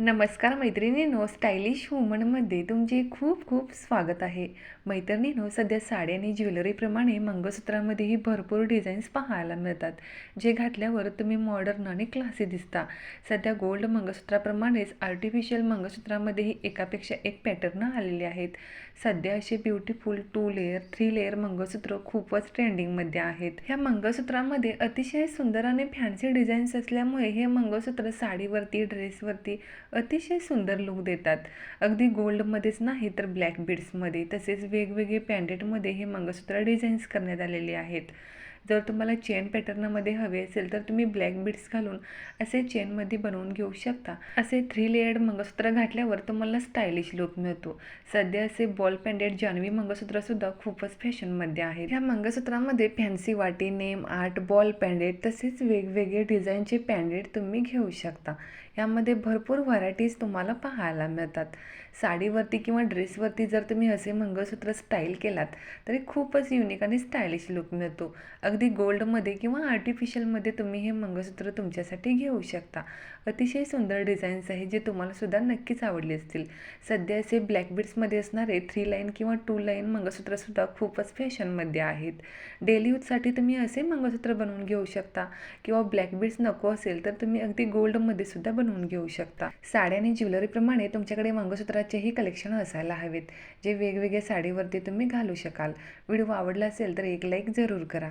नमस्कार मैत्रिणींनो स्टायलिश वुमनमध्ये तुमचे खूप खूप स्वागत आहे. मैत्रिणींनो सध्या साडी आणि ज्वेलरीप्रमाणे मंगळसूत्रामध्येही भरपूर डिझाईन्स पाहायला मिळतात. जे घातल्यावर तुम्ही मॉडर्न आणि क्लासी दिसता. सध्या गोल्ड मंगळसूत्राप्रमाणेच आर्टिफिशियल मंगळसूत्रामध्येही एकापेक्षा एक पॅटर्न आलेले आहेत. सध्या असे beautiful two layer three layer mangalsutra खूपच ट्रेंडिंगमध्ये आहेत. ह्या मंगळसूत्रामध्ये अतिशय सुंदर आणि फॅन्सी डिझाईन्स असल्यामुळे हे मंगळसूत्र साडीवरती ड्रेसवरती अतिशय सुंदर लुक देतात. अगदी गोल्डमध्येच नाही तर ब्लॅक बीड्समध्ये तसेच वेगवेगळे पॅन्डेटमध्ये हे मंगळसूत्र डिझाईन्स करण्यात आलेले आहेत. जर तुम्हाला चेन पॅटर्नमध्ये हवे असेल तर तुम्ही ब्लॅक बीड्स घालून असे चेनमध्ये बनवून घेऊ शकता. असे थ्री लेयर्ड मंगळसूत्र घातल्यावर तुम्हाला स्टायलिश लुक मिळतो. सध्या असे बॉल पॅन्डेड जानवी मंगळसूत्रसुद्धा खूपच फॅशनमध्ये आहेत. ह्या मंगळसूत्रामध्ये फॅन्सी वाटी नेम आर्ट बॉल पॅन्डेड तसेच वेगवेगळे डिझाईनचे पॅन्डेड तुम्ही घेऊ शकता. यामध्ये भरपूर व्हरायटीज तुम्हाला पाहायला मिळतात. साडीवरती किंवा ड्रेसवरती जर तुम्ही असे मंगळसूत्र स्टाईल केलात तरी खूपच युनिक आणि स्टायलिश लुक मिळतो. अगदी गोल्डमध्ये किंवा आर्टिफिशियलमध्ये तुम्ही हे मंगळसूत्र तुमच्यासाठी घेऊ शकता. अतिशय सुंदर डिझाईन्स आहे जे तुम्हालासुद्धा नक्कीच आवडले असतील. सध्या असे ब्लॅक बीड्समध्ये असणारे थ्री लाईन किंवा टू लाईन मंगळसूत्रसुद्धा खूपच फॅशनमध्ये आहेत. डेली यूजसाठी तुम्ही असे मंगळसूत्र बनवून घेऊ शकता किंवा ब्लॅक बीड्स नको असेल तर तुम्ही अगदी गोल्डमध्ये सुद्धा बनवून घेऊ शकता. साड्या आणि ज्वेलरीप्रमाणे तुमच्याकडे मंगळसूत्राचेही कलेक्शन असायला हवेत जे वेगवेगळ्या साडीवरती तुम्ही घालू शकाल. व्हिडिओ आवडला असेल तर एक लाईक जरूर करा.